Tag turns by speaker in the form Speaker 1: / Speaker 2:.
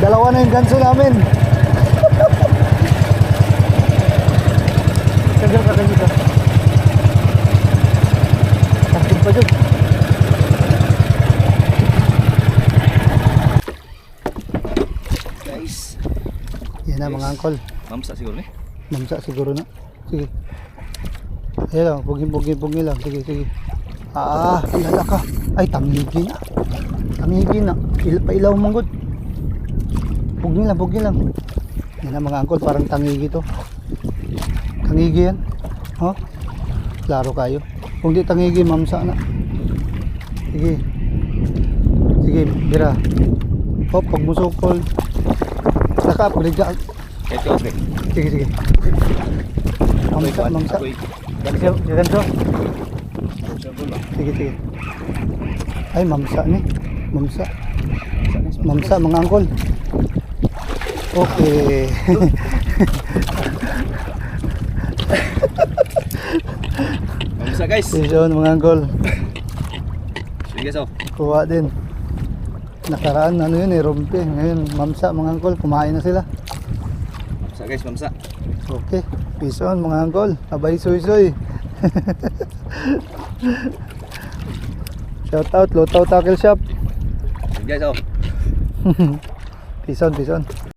Speaker 1: Dalawa na yung ganso namin. Tagal ka dito. Takot pa dyan.
Speaker 2: Guys.
Speaker 1: Yan na mga angkol.
Speaker 2: Mamsa siguro ni.
Speaker 1: Mamsa siguro na. Sige. Ayan lang, pugi pugi pugi lang. Sige, sige. Ah, ilala ka. Ay, tamigi na. Tamigi na. Il pailaw manggod. Pugi lang, pugi lang. Yan na mga angkol, parang tangigi to. Tangigi yan. Oh, klaro kayo. Kung di tangigi, mamsa na. Sige. Sige, bira. Hop, pag musukol. Saka, pagligya.
Speaker 2: Ito pre.
Speaker 1: Sige, sige. Mamsa, mamsa. Ganso, ganso. Sige, sige. Ay, mamsa ni. Mamsa. Mamsa, mga angkol. Okay.
Speaker 2: Mamsa guys.
Speaker 1: Session, mga angkol.
Speaker 2: Sige oh.
Speaker 1: Kuha din. Nakaraan, ano yun eh, rumpi. Ngayon, mamsa, mga angkol. Kumain na sila.
Speaker 2: Mamsa guys, mamsa.
Speaker 1: Okay. Peace on, mga angkol. Abay, soy, soy. Shout out, Lotaw Tackle Shop.
Speaker 2: Sige guys oh.
Speaker 1: Peace on, peace on.